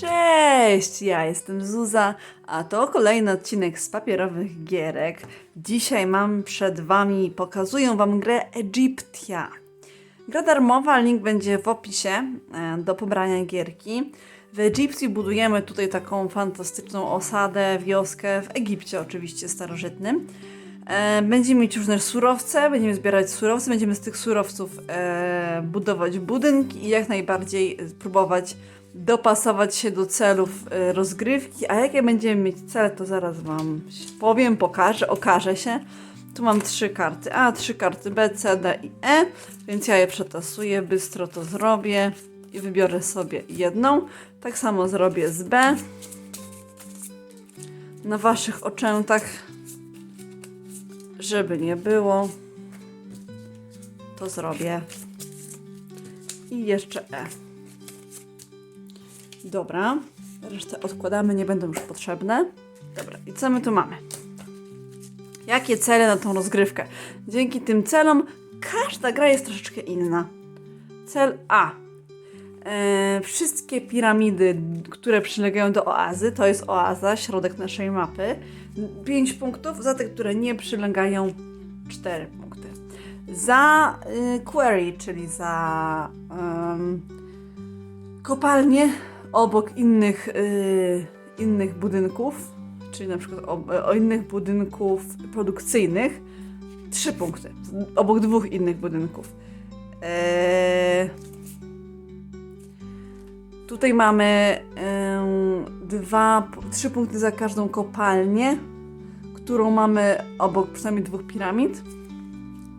Cześć, ja jestem Zuza, a to kolejny odcinek z papierowych gierek. Dzisiaj mam przed Wami, pokazuję Wam grę Egyptia. Gra darmowa, link będzie w opisie e, do pobrania gierki. W Egyptii budujemy tutaj taką fantastyczną osadę, wioskę, w Egipcie oczywiście starożytnym. E, Będziemy mieć różne surowce, będziemy zbierać surowce, będziemy z tych surowców e, budować budynki i jak najbardziej próbować dopasować się do celów e, rozgrywki. A jakie będziemy mieć cele, to zaraz Wam powiem, pokażę, okaże się. Tu mam trzy karty A, trzy karty B, C, D i E, więc ja je przetasuję, bystro to zrobię i wybiorę sobie jedną. Tak samo zrobię z B. Na Waszych oczętach żeby nie było, to zrobię. I jeszcze E. Dobra, resztę odkładamy, nie będą już potrzebne. Dobra, i co my tu mamy? Jakie cele na tą rozgrywkę? Dzięki tym celom każda gra jest troszeczkę inna. Cel A. E, wszystkie piramidy, które przylegają do oazy, to jest oaza, środek naszej mapy. 5 punktów, za te, które nie przylegają 4 punkty. Za y, query, czyli za ym, kopalnie obok innych, y, innych budynków, czyli na przykład o, o innych budynków produkcyjnych, 3 punkty. Obok dwóch innych budynków. Eee, Tutaj mamy em, dwa, trzy punkty za każdą kopalnię, którą mamy obok przynajmniej dwóch piramid.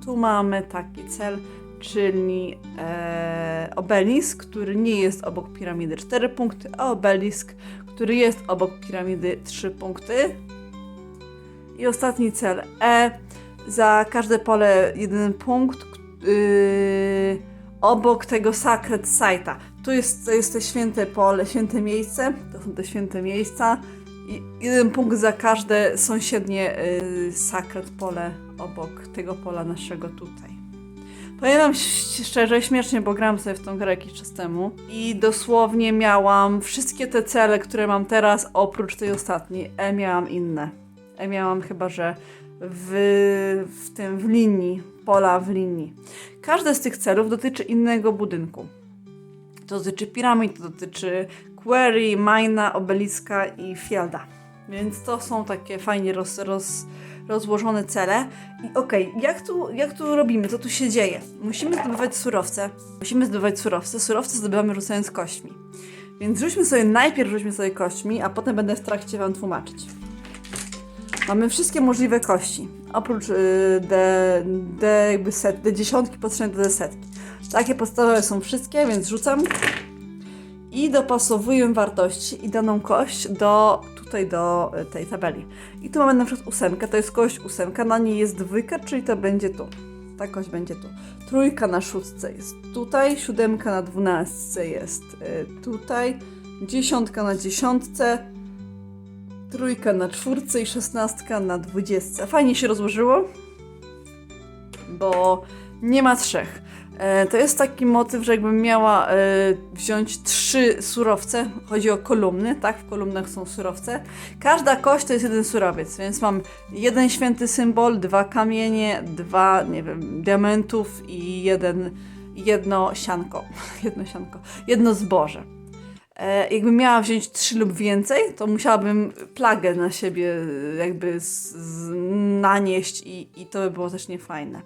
Tu mamy taki cel, czyli e, obelisk, który nie jest obok piramidy 4 punkty, a obelisk, który jest obok piramidy 3 punkty. I ostatni cel E, za każde pole jeden punkt yy, obok tego Sacred Site'a. Tu jest, to jest święte pole, święte miejsce, to są te święte miejsca i jeden punkt za każde sąsiednie yy, Sacred pole obok tego pola naszego tutaj. Ś- szczerze, śmiesznie, bo gram sobie w tą grę jakiś czas temu i dosłownie miałam wszystkie te cele, które mam teraz, oprócz tej ostatniej. E miałam inne. E miałam chyba, że w, w tym, w linii, pola w linii. Każdy z tych celów dotyczy innego budynku. To dotyczy piramid, to dotyczy query, mina, obeliska i fielda. Więc to są takie fajnie roz, roz, rozłożone cele. I okej, jak, tu, jak tu robimy? Co tu się dzieje? Musimy zdobywać surowce. Musimy zdobywać surowce. Surowce zdobywamy rzucając kośćmi. Więc rzućmy sobie, najpierw rzućmy sobie kośćmi, a potem będę w trakcie Wam tłumaczyć. Mamy wszystkie możliwe kości. Oprócz y, D, D jakby set, D dziesiątki potrzebne do D setki. Takie podstawowe są wszystkie, więc rzucam i dopasowuję wartości i daną kość do tutaj do y, tej tabeli. I tu mamy na przykład ósemkę, to jest kość ósemka, na niej jest dwójka, czyli to będzie tu. Ta kość będzie tu. Trójka na szóstce jest tutaj, siódemka na dwunastce jest y, tutaj, dziesiątka na dziesiątce, trójka na czwórce i szesnastka na dwudziestce. Fajnie się rozłożyło, bo nie ma trzech. E, To jest taki motyw, że jakbym miała e, wziąć trzy surowce, chodzi o kolumny, tak? W kolumnach są surowce. Każda kość to jest jeden surowiec, więc mam jeden święty symbol, dwa kamienie, dwa, nie wiem, diamentów i jeden, jedno sianko, jedno sianko, jedno zboże. E, jakbym miała wziąć trzy lub więcej, to musiałabym plagę na siebie jakby z, z, nanieść i, i to by było też niefajne.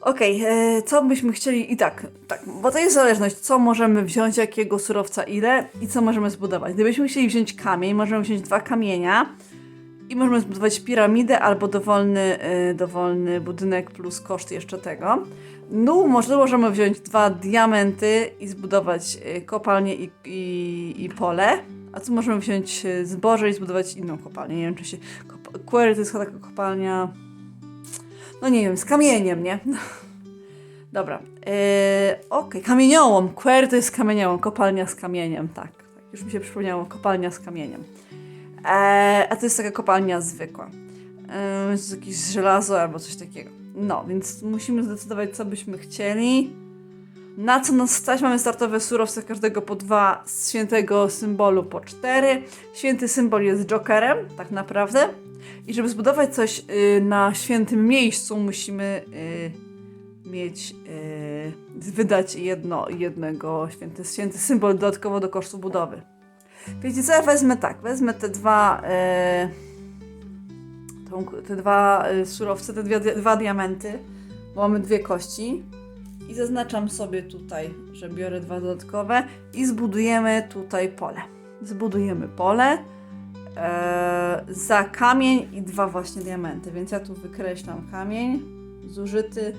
Okej, e, co byśmy chcieli i tak, tak, bo to jest zależność, co możemy wziąć, jakiego surowca ile i co możemy zbudować. Gdybyśmy chcieli wziąć kamień, możemy wziąć dwa kamienia i możemy zbudować piramidę albo dowolny, e, dowolny budynek plus koszt jeszcze tego. No, może możemy wziąć dwa diamenty i zbudować e, kopalnię i, i, i pole. A co możemy wziąć zboże i zbudować inną kopalnię? Nie wiem, czy się. Quarry to jest taka kopalnia. No nie wiem, z kamieniem, nie? Dobra. Yy, Okej, kamieniołom. Query to jest kamieniołom. Kopalnia z kamieniem, tak. tak. Już mi się przypomniało, kopalnia z kamieniem. Eee, a to jest taka kopalnia zwykła. Eee, jest jakieś żelazo albo coś takiego. No, więc musimy zdecydować, co byśmy chcieli. Na co nas stać? Mamy startowe surowce każdego po dwa, z świętego symbolu po cztery. Święty symbol jest jokerem, tak naprawdę. I żeby zbudować coś y, na świętym miejscu, musimy y, mieć, y, wydać jedno, jednego święty, święty symbol dodatkowo do kosztu budowy. Wiecie co, ja wezmę tak, wezmę te dwa, y, tą, te dwa y, surowce, te dwie, dwa diamenty, bo mamy dwie kości i zaznaczam sobie tutaj, że biorę dwa dodatkowe i zbudujemy tutaj pole. Zbudujemy pole e, za kamień i dwa właśnie diamenty, więc ja tu wykreślam kamień zużyty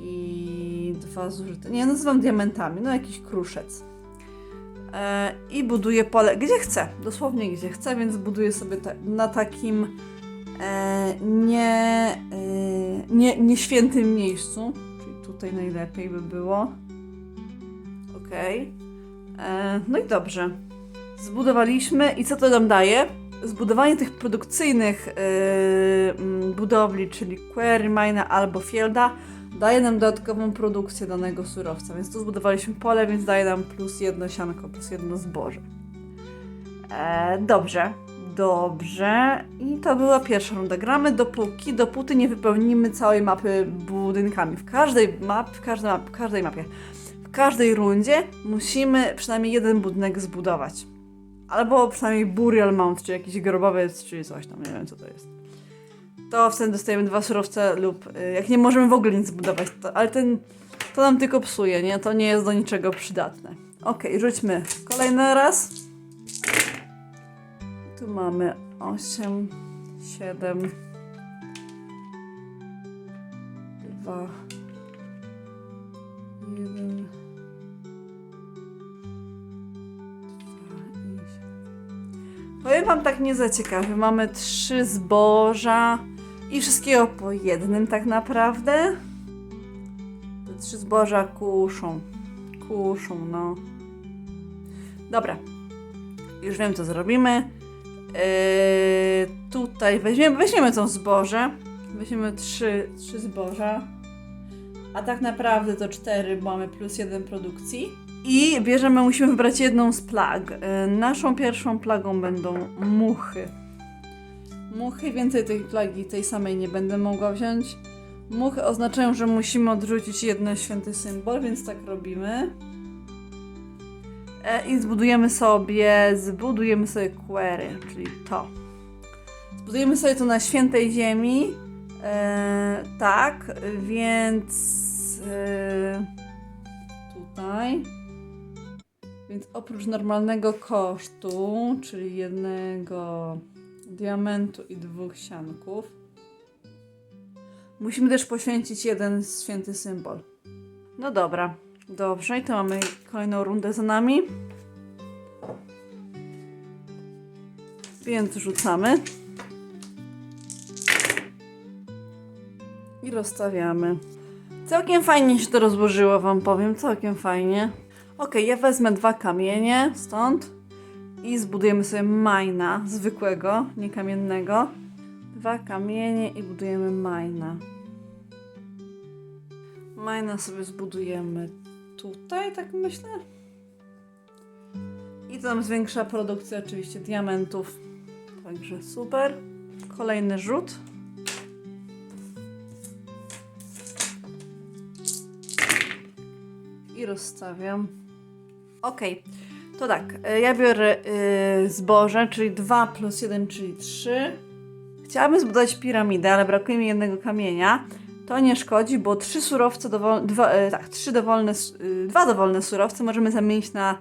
i dwa zużyte. Nie, nazywam diamentami, no jakiś kruszec. E, I buduję pole gdzie chcę, dosłownie gdzie chcę, więc buduję sobie ta, na takim e, nie, e, nie, nieświętym miejscu, czyli tutaj najlepiej by było. Okej. E, No i dobrze. Zbudowaliśmy i co to nam daje? Zbudowanie tych produkcyjnych mm, budowli, czyli quarry, mina albo fielda, daje nam dodatkową produkcję danego surowca. Więc tu zbudowaliśmy pole, więc daje nam plus jedno sianko, plus jedno zboże. E, dobrze, dobrze. I to była pierwsza runda. Gramy dopóki, dopóty nie wypełnimy całej mapy budynkami. W każdej, map, w każdej, map, w każdej mapie, w każdej rundzie musimy przynajmniej jeden budynek zbudować. Albo przynajmniej burial mount, czy jakiś grobowiec, czy coś tam, nie wiem co to jest. To wtedy dostajemy dwa surowce lub y, jak nie możemy w ogóle nic zbudować, to, ale ten, to nam tylko psuje, nie? To nie jest do niczego przydatne. Okej, rzućmy kolejny raz. Tu mamy 8, 7, 2, 1, Powiem wam tak nie za. Mamy trzy zboża i wszystkiego po jednym tak naprawdę. Te trzy zboża kuszą. Kuszą, no. Dobra. Już wiem, co zrobimy. Yy, tutaj weźmiemy, weźmiemy to zboże. Weźmiemy trzy, trzy zboża. A tak naprawdę to cztery, bo mamy plus jeden produkcji. I bierzemy, musimy wybrać jedną z plag. Yy, naszą pierwszą plagą będą muchy. Muchy, więcej tej plagi, tej samej nie będę mogła wziąć. Muchy oznaczają, że musimy odrzucić jeden święty symbol, więc tak robimy. E, I zbudujemy sobie, zbudujemy sobie query, czyli to. Zbudujemy sobie to na świętej ziemi. E, tak, więc e, tutaj. Więc oprócz normalnego kosztu, czyli jednego diamentu i dwóch sianków, musimy też poświęcić jeden święty symbol. No dobra, dobrze, i to mamy kolejną rundę za nami. Więc rzucamy. I rozstawiamy. Całkiem fajnie się to rozłożyło, wam powiem, całkiem fajnie. Ok, ja wezmę dwa kamienie stąd i zbudujemy sobie majna zwykłego, nie kamiennego. Dwa kamienie i budujemy majna. Majna sobie zbudujemy tutaj, tak myślę. I to nam zwiększa produkcję oczywiście diamentów. Także super. Kolejny rzut. I rozstawiam. Ok, to tak. e, Ja biorę y, zboże, czyli 2 plus 1, czyli 3. Chciałabym zbudować piramidę, ale brakuje mi jednego kamienia. To nie szkodzi, bo trzy surowce dowol, dwa, e, tak, trzy dowolne, s- y, dwa dowolne surowce możemy zamienić na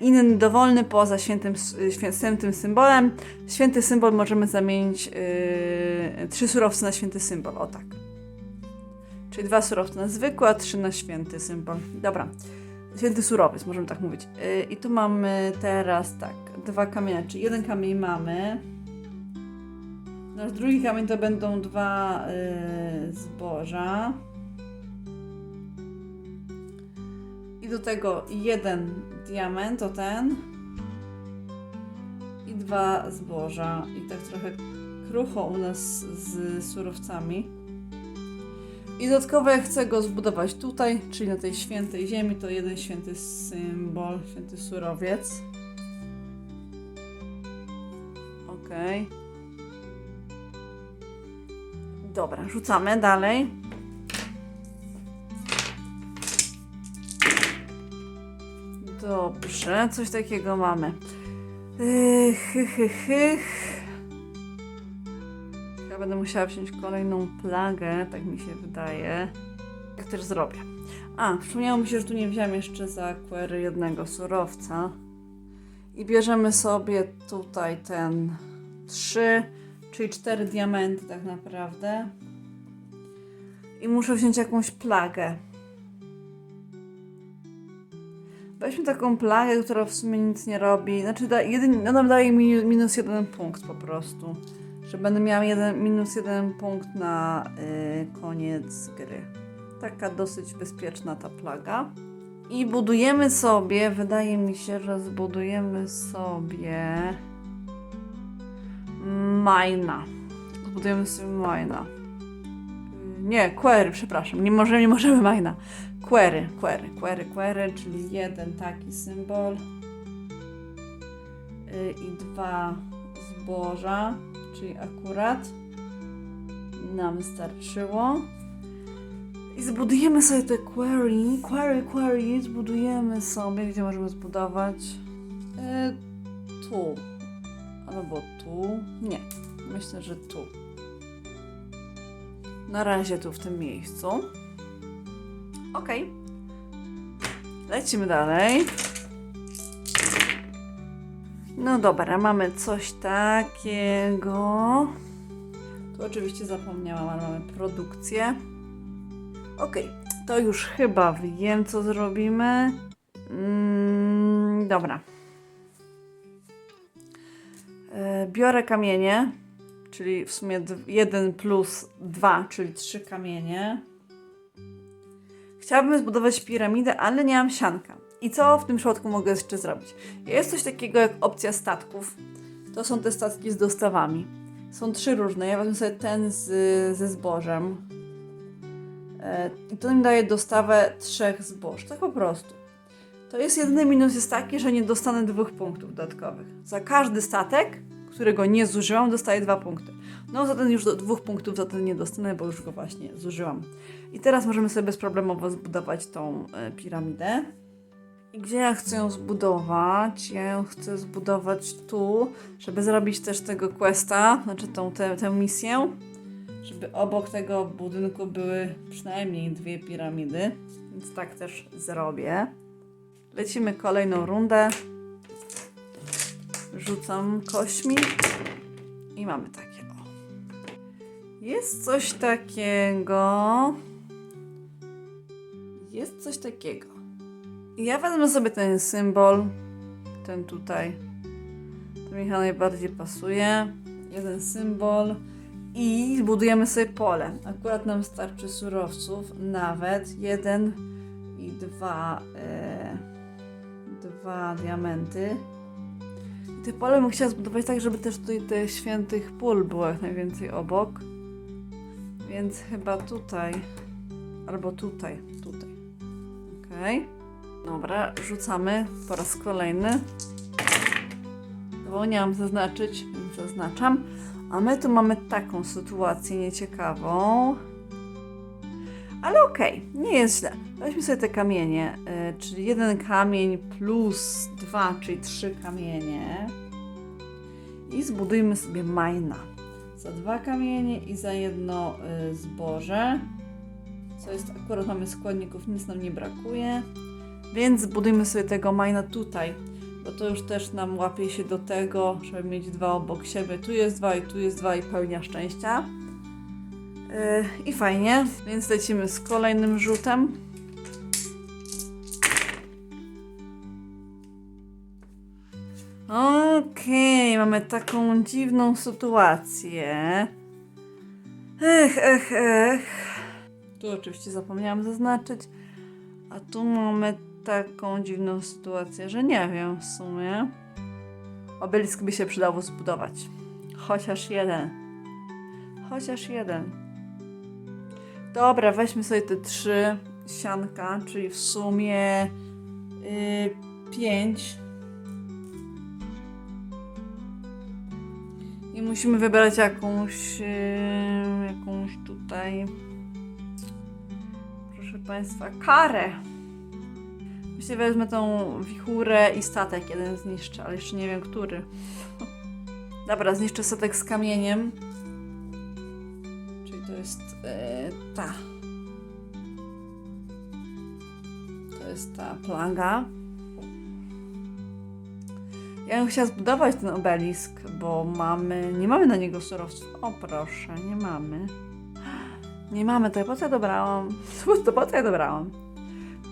inny dowolny poza świętym, świętym symbolem. Święty symbol możemy zamienić y, trzy surowce na święty symbol, o tak. Czyli dwa surowce na zwykły, a trzy na święty symbol. Dobra. Święty surowiec, możemy tak mówić. Yy, I tu mamy teraz tak, dwa kamienie, czyli jeden kamień mamy. Nasz drugi kamień to będą dwa yy, zboża. I do tego jeden diament, to ten. I dwa zboża. I tak trochę krucho u nas z surowcami. I dodatkowo jak chcę go zbudować tutaj, czyli na tej świętej ziemi, to jeden święty symbol, święty surowiec. Okej. Dobra, rzucamy dalej. Dobrze, coś takiego mamy. Yy, hy, hy, hy. Będę musiała wziąć kolejną plagę, tak mi się wydaje. Jak też zrobię. A, przypomniało mi się, że tu nie wziąłem jeszcze za query jednego surowca. I bierzemy sobie tutaj ten 3, czyli 4 diamenty tak naprawdę. I muszę wziąć jakąś plagę. Weźmy taką plagę, która w sumie nic nie robi. Znaczy, da, jedyn, ona daje mi minus jeden punkt po prostu. Że będę miała jeden, minus jeden punkt na y, koniec gry. Taka dosyć bezpieczna ta plaga. I budujemy sobie, wydaje mi się, że zbudujemy sobie Majna. Zbudujemy sobie Majna. Y, Nie, query, przepraszam. Nie możemy, nie możemy Majna. Query, query, query, query, czyli jeden taki symbol y, i dwa zboża, czyli akurat nam starczyło. I zbudujemy sobie te query, query, query, zbudujemy sobie, gdzie możemy zbudować? Y, tu. Albo tu. Nie, myślę, że tu. Na razie tu w tym miejscu. Ok. Lecimy dalej. No dobra, mamy coś takiego. Tu oczywiście zapomniałam, ale mamy produkcję. Ok, to już chyba wiem, co zrobimy. Mm, dobra. E, Biorę kamienie, czyli w sumie 1 plus 2, czyli 3 kamienie. Chciałabym zbudować piramidę, ale nie mam sianka. I co w tym przypadku mogę jeszcze zrobić? Jest coś takiego jak opcja statków. To są te statki z dostawami. Są trzy różne. Ja wezmę sobie ten z, ze zbożem. E, I to mi daje dostawę trzech zboż. Tak po prostu. To jest jedyny minus jest taki, że nie dostanę dwóch punktów dodatkowych. Za każdy statek, którego nie zużyłam, dostaję dwa punkty. No za ten już do dwóch punktów za ten nie dostanę, bo już go właśnie zużyłam. I teraz możemy sobie bezproblemowo zbudować tą e, piramidę. Gdzie ja chcę ją zbudować? Ja ją chcę zbudować tu, żeby zrobić też tego questa, znaczy tą, tę, tę misję, żeby obok tego budynku były przynajmniej dwie piramidy. Więc tak też zrobię. Lecimy kolejną rundę. Rzucam kośmi i mamy takie. O. Jest coś takiego. Jest coś takiego. Ja wezmę sobie ten symbol, ten tutaj. To mi chyba najbardziej pasuje. Jeden symbol. I budujemy sobie pole. Akurat nam starczy surowców, nawet jeden i dwa, e, dwa diamenty. I te pole bym chciała zbudować tak, żeby też tutaj tych świętych pól było jak najwięcej obok. Więc chyba tutaj, albo tutaj, tutaj. Okej. Dobra, rzucamy po raz kolejny. Zapomniałam zaznaczyć, zaznaczam. A my tu mamy taką sytuację nieciekawą. Ale okej, nie jest źle. Weźmy sobie te kamienie, y, czyli jeden kamień plus dwa, czyli trzy kamienie. I zbudujmy sobie majna. Za dwa kamienie i za jedno y, zboże. Co jest, akurat mamy składników, nic nam nie brakuje. Więc zbudujmy sobie tego majna tutaj, bo to już też nam łapie się do tego, żeby mieć dwa obok siebie. Tu jest dwa i tu jest dwa i pełnia szczęścia. Yy, I fajnie, więc lecimy z kolejnym rzutem. Okej, mamy taką dziwną sytuację. Ech, ech, ech. Tu oczywiście zapomniałam zaznaczyć. A tu mamy taką dziwną sytuację, że nie wiem w sumie. Obelisk by się przydało zbudować. Chociaż jeden. Chociaż jeden. Dobra, weźmy sobie te trzy sianka, czyli w sumie yy, pięć. I musimy wybrać jakąś, yy, jakąś tutaj, proszę Państwa, karę. Myślę, wezmę tą wichurę i statek jeden zniszczę, ale jeszcze nie wiem, który. Dobra, zniszczę statek z kamieniem. Czyli to jest e, ta. To jest ta plaga. Ja bym chciała zbudować ten obelisk, bo mamy. Nie mamy na niego surowców. O proszę, nie mamy. Nie mamy, to po co ja dobrałam? To po co ja dobrałam?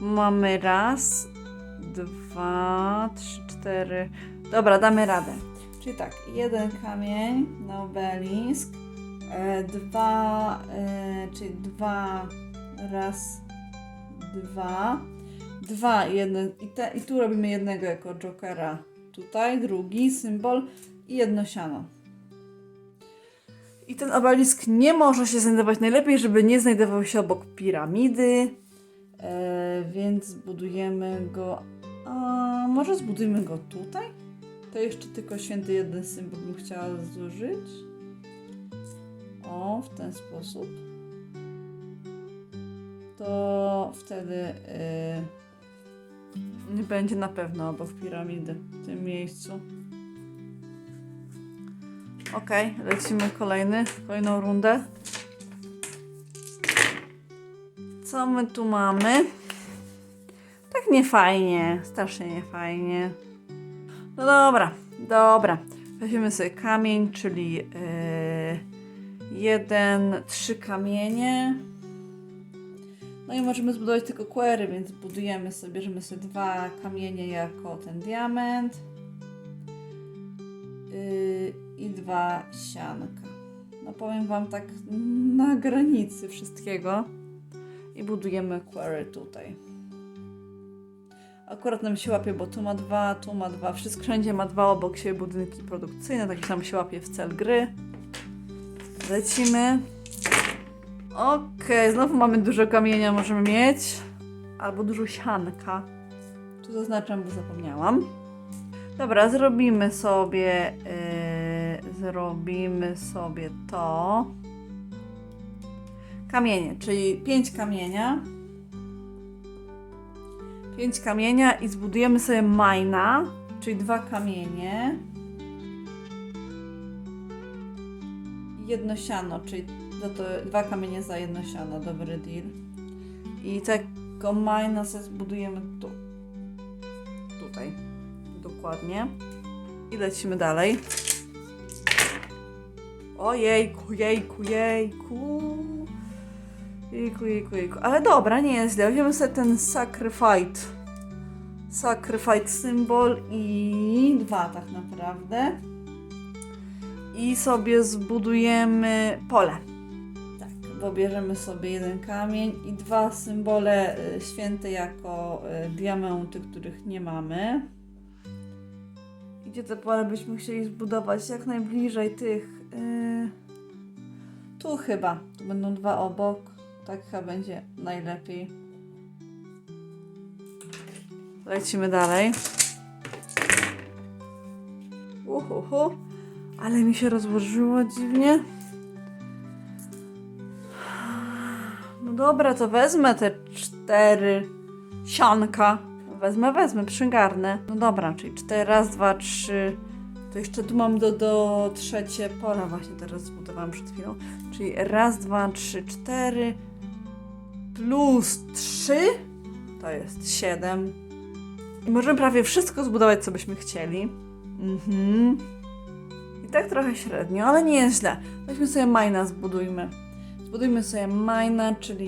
Mamy raz, dwa, trzy, cztery. Dobra, damy radę. Czyli tak, jeden kamień na obelisk, e, dwa, e, czyli dwa, raz, dwa, dwa, jeden, i, te, i tu robimy jednego jako jokera. Tutaj drugi symbol i jedno siano. I ten obelisk nie może się znajdować najlepiej, żeby nie znajdował się obok piramidy, więc zbudujemy go. A może zbudujmy go tutaj? To jeszcze tylko święty jeden symbol bym chciała zużyć. O, w ten sposób. To wtedy yy, nie będzie na pewno obok piramidy w tym miejscu. Ok, lecimy kolejny, kolejną rundę. Co my tu mamy? Tak niefajnie, strasznie niefajnie. No dobra, dobra. Weźmiemy sobie kamień, czyli yy, jeden, trzy kamienie. No i możemy zbudować tylko query, więc budujemy sobie, bierzemy sobie dwa kamienie jako ten diament. Yy, I dwa sianka. No powiem Wam tak na granicy wszystkiego. I budujemy query tutaj. Akurat nam się łapie, bo tu ma dwa, tu ma dwa, wszystko wszędzie ma dwa obok siebie budynki produkcyjne, tak nam się łapie w cel gry. Lecimy. Okej, znowu mamy dużo kamienia, możemy mieć. Albo dużo sianka. Tu zaznaczam, bo zapomniałam. Dobra, zrobimy sobie. Yy, zrobimy sobie to. Kamienie, czyli pięć kamienia. 5 kamienia i zbudujemy sobie majna, czyli dwa kamienie. Jedno siano, czyli za to dwa kamienie za jedno siano, dobry deal. I tego majna sobie zbudujemy tu. Tutaj. Dokładnie. I lecimy dalej. Ojejku, jejku, jejku. Jejku, jejku, jejku. Ale dobra, nie jest źle. Weźmiemy sobie ten sacrifice. Sacrifice symbol i dwa tak naprawdę. I sobie zbudujemy pole. Tak, bo bierzemy sobie jeden kamień i dwa symbole y, święte jako y, diamenty, których nie mamy. I Gdzie te pole byśmy chcieli zbudować? Jak najbliżej tych. y, Tu chyba. Tu będą dwa obok. Tak chyba będzie najlepiej. Lecimy dalej. Uhuhu. Ale mi się rozłożyło dziwnie. No dobra, to wezmę te cztery sianka. Wezmę, wezmę, przygarnę. No dobra, czyli cztery, raz, dwa, trzy. To jeszcze tu mam do, do trzecie pola, właśnie teraz zbudowałam przed chwilą. Czyli raz, dwa, trzy, cztery plus trzy to jest siedem. I możemy prawie wszystko zbudować, co byśmy chcieli. Mhm. I tak trochę średnio, ale nie jest źle. Weźmy sobie majna, zbudujmy. Zbudujmy sobie majna, czyli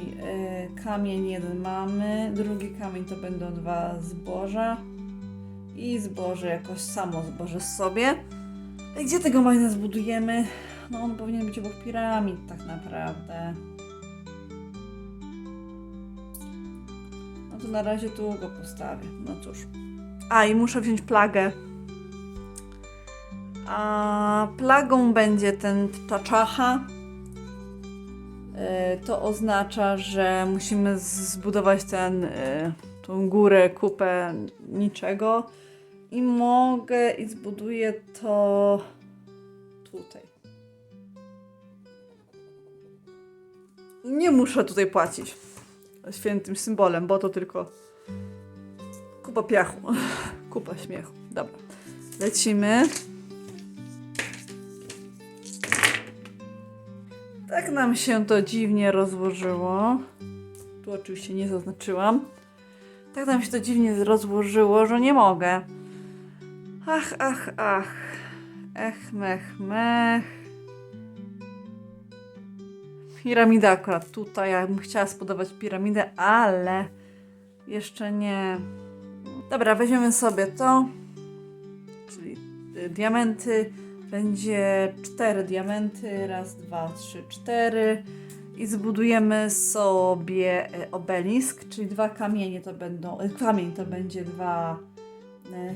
y, kamień jeden mamy, drugi kamień to będą dwa zboża i zboże jakoś samo zboże sobie. Gdzie tego majna zbudujemy? No on powinien być obok piramid tak naprawdę. No to na razie tu go postawię. No cóż. A i muszę wziąć plagę. A plagą będzie ten ta czacha. E, To oznacza, że musimy zbudować ten, e, tą górę, kupę niczego. I mogę i zbuduję to tutaj. Nie muszę tutaj płacić świętym symbolem, bo to tylko kupa piachu, kupa śmiechu. Dobra, lecimy. Tak nam się to dziwnie rozłożyło. Tu oczywiście nie zaznaczyłam. Tak nam się to dziwnie rozłożyło, że nie mogę. Ach, ach, ach. Ech, mech, mech. Piramida akurat tutaj. Ja bym chciała zbudować piramidę, ale jeszcze nie. Dobra, weźmiemy sobie to. Czyli y, diamenty. Będzie cztery diamenty. Raz, dwa, trzy, cztery. I zbudujemy sobie y, obelisk, czyli dwa kamienie to będą. y, Kamień to będzie dwa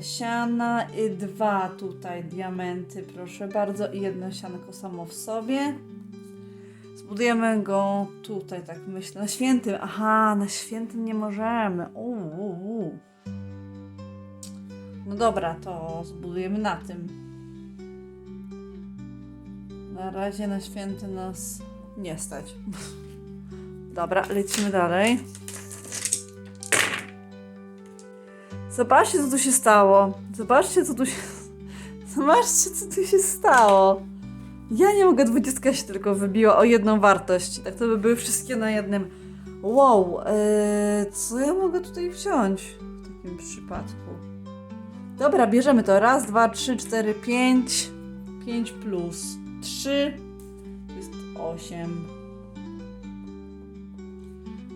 siana i dwa tutaj diamenty, proszę bardzo, i jedno sianko samo w sobie. Zbudujemy go tutaj, tak myślę. Na świętym. Aha, na świętym nie możemy. Uuu. No dobra, to zbudujemy na tym. Na razie na święty nas nie stać. Dobra, lecimy dalej. Zobaczcie, co tu się stało. Zobaczcie, co tu się... Zobaczcie, co tu się stało. Ja nie mogę, dwudziestka się tylko wybiła o jedną wartość. Tak to by były wszystkie na jednym. Wow, eee, co ja mogę tutaj wziąć w takim przypadku? Dobra, bierzemy to. Raz, dwa, trzy, cztery, pięć. Pięć plus trzy. To jest osiem.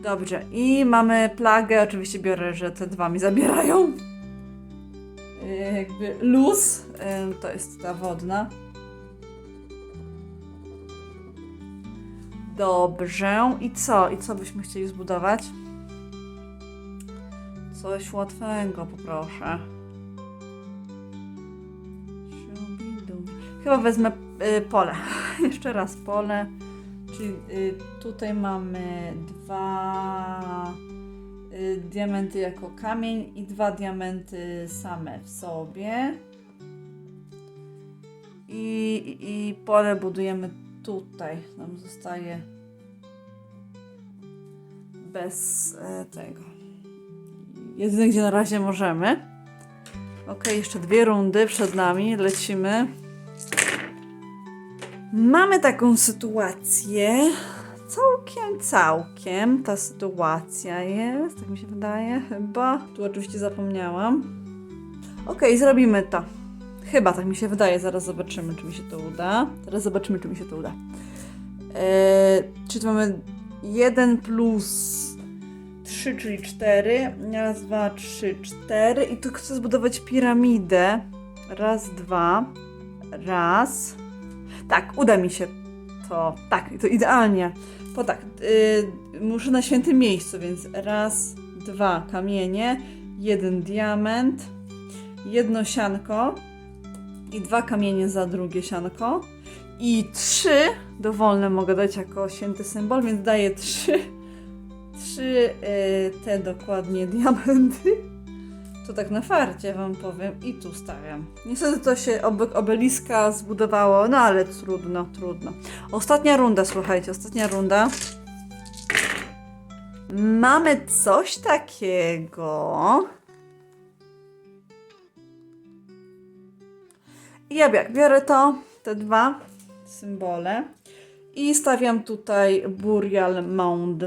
Dobrze, i mamy plagę. Oczywiście biorę, że te dwa mi zabierają. Eee, jakby luz. Eee, to jest ta wodna. Dobrze. I co? I co byśmy chcieli zbudować? Coś łatwego poproszę. Chyba wezmę y, pole. Jeszcze raz pole. Czyli y, tutaj mamy dwa y, diamenty jako kamień i dwa diamenty same w sobie. I, i, i pole budujemy tutaj. Nam zostaje bez e, tego. Jedyne, gdzie na razie możemy. Ok, jeszcze dwie rundy przed nami. Lecimy. Mamy taką sytuację. Całkiem, całkiem ta sytuacja jest, tak mi się wydaje, chyba. Tu oczywiście zapomniałam. Ok, zrobimy to. Chyba tak mi się wydaje, zaraz zobaczymy, czy mi się to uda. Teraz zobaczymy, czy mi się to uda. Eee, czy tu mamy 1 plus 3, czyli 4. Raz, dwa, trzy, cztery. I tu chcę zbudować piramidę. Raz, dwa. Raz. Tak, uda mi się to. Tak, to idealnie. Bo tak, yy, muszę na świętym miejscu, więc raz, dwa kamienie, jeden diament, jedno sianko i dwa kamienie za drugie sianko. I trzy dowolne mogę dać jako święty symbol, więc daję trzy, trzy y, te dokładnie diamenty. To tak na farcie wam powiem i tu stawiam. Niestety to się obok obeliska zbudowało, no ale trudno, trudno. Ostatnia runda, słuchajcie, ostatnia runda. Mamy coś takiego. Ja jak biorę to, te dwa symbole i stawiam tutaj Burial Mound.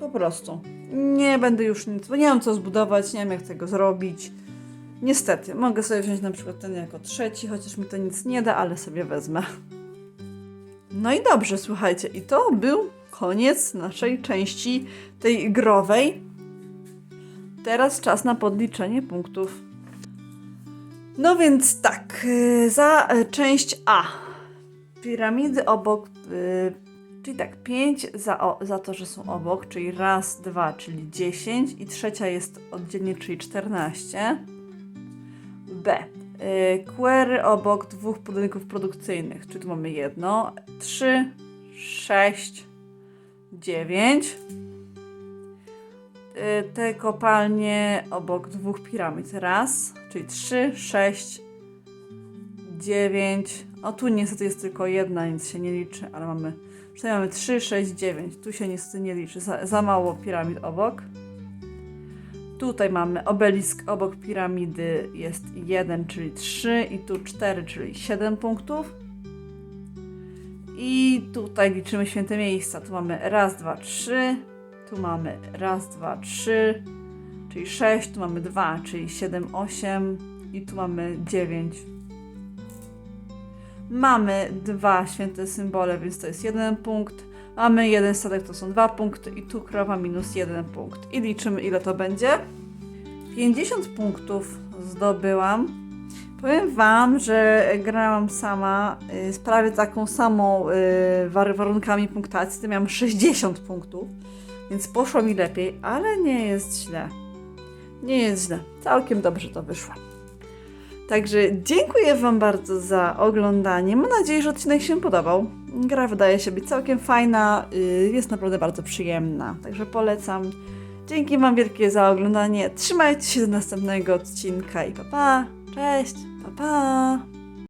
Po prostu. Nie będę już nic, bo nie mam co zbudować, nie wiem jak tego zrobić. Niestety, mogę sobie wziąć na przykład ten jako trzeci, chociaż mi to nic nie da, ale sobie wezmę. No i dobrze, słuchajcie, i to był koniec naszej części tej growej. Teraz czas na podliczenie punktów. No więc tak, y, za y, część A. Piramidy obok, y, czyli tak, 5 za, za to, że są obok, czyli raz, dwa, czyli 10 i trzecia jest oddzielnie, czyli 14. B. Query obok dwóch budynków produkcyjnych, czyli tu mamy jedno, 3, 6, 9 te kopalnie obok dwóch piramid. Raz, czyli trzy, sześć, dziewięć. O, tu niestety jest tylko jedna, nic się nie liczy, ale mamy. Tutaj mamy 3, 6, 9. Tu się niestety nie liczy. Za, za mało piramid obok. Tutaj mamy obelisk obok piramidy jest 1, czyli 3 i tu 4, czyli 7 punktów. I tutaj liczymy święte miejsca. Tu mamy raz, dwa, trzy. Tu mamy raz, dwa, trzy, czyli 6. Tu mamy 2, czyli 7, 8. I tu mamy 9. Mamy dwa święte symbole, więc to jest jeden punkt. Mamy jeden statek, to są dwa punkty. I tu krowa minus jeden punkt. I liczymy, ile to będzie. 50 punktów zdobyłam. Powiem Wam, że grałam sama y, z prawie taką samą y, war- warunkami punktacji. To miałam 60 punktów, więc poszło mi lepiej, ale nie jest źle. Nie jest źle. Całkiem dobrze to wyszło. Także dziękuję Wam bardzo za oglądanie. Mam nadzieję, że odcinek się podobał. Gra wydaje się być całkiem fajna, y, jest naprawdę bardzo przyjemna, także polecam. Dzięki Wam wielkie za oglądanie. Trzymajcie się do następnego odcinka i pa pa. Cześć, pa pa.